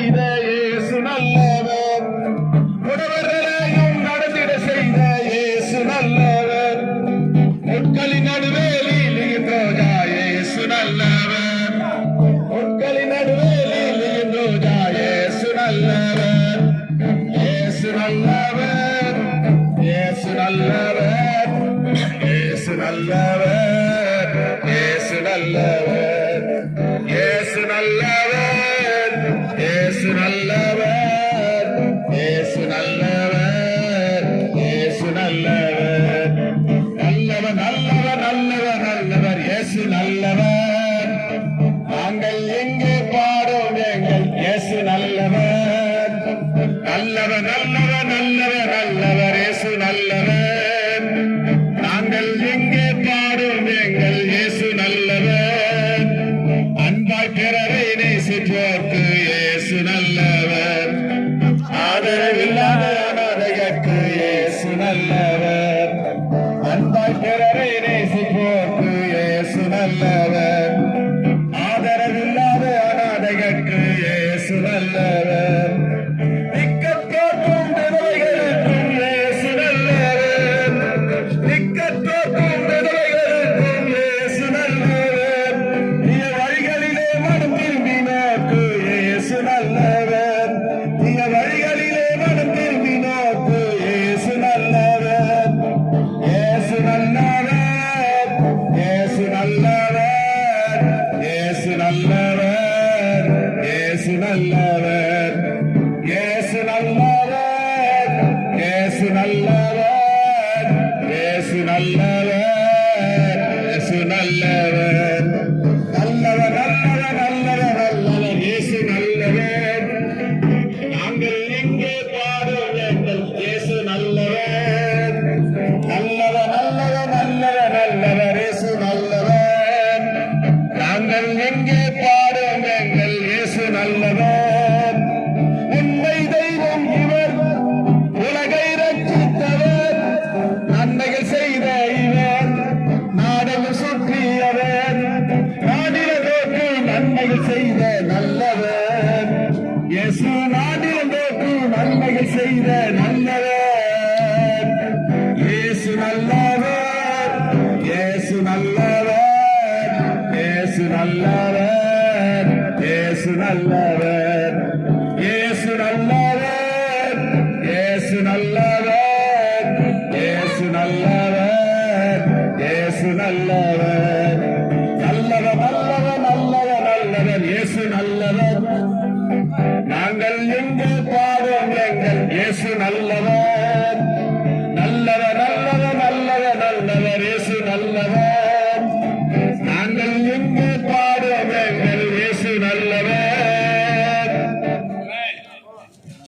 செய்த இயேசு நல்லவர். உடவர்களையும் நடத்திட செய்த இயேசு நல்லவர். முட்களின் நடுவேலில் ரோஜா இயேசு நல்லவர். முட்களின் நடுவேலில் ரோஜா இயேசு நல்லவர். இயேசு நல்லவர். இயேசு நல்லவர். இயேசு நல்லவர். இயேசு நல்லவர். நல்லவர் நல்லவர் நல்லவர் நல்லவர். நல்லவர் இயேசு நல்லவர். நாங்கள் எங்கே பாடும் எங்கள் இயேசு நல்லவர். நல்லவர் நல்லவர் நல்லவர் நல்லவர். இயேசு நல்லவர். பேரை நல்லவர் இயேசு நல்லவர் இயேசு நல்லவர் இயேசு நல்லவர் இயேசு நல்லவர். எங்கே பாடும் எங்கள் இயேசு நல்லவர்? உண்மை தெய்வம் இவர் உலகை ரட்சித்தவர். நன்மைகள் செய்த இவர் நாடகம் சுற்றியவர். நாடில நன்மைகள் செய்த நல்லவர். இயேசு நாடில நன்மைகள் செய்த நல்லவர். இயேசு நல்லவர். இயேசு நல்லவர். இயேசு நல்லவர். இயேசு நல்லவர். இயேசு நல்லவர். நல்லவர் நல்லவர் நல்லவர் நல்லவர். இயேசு நல்லவர். நாங்கள் எங்கே பாடும் எங்கள். இயேசு நல்லவர்.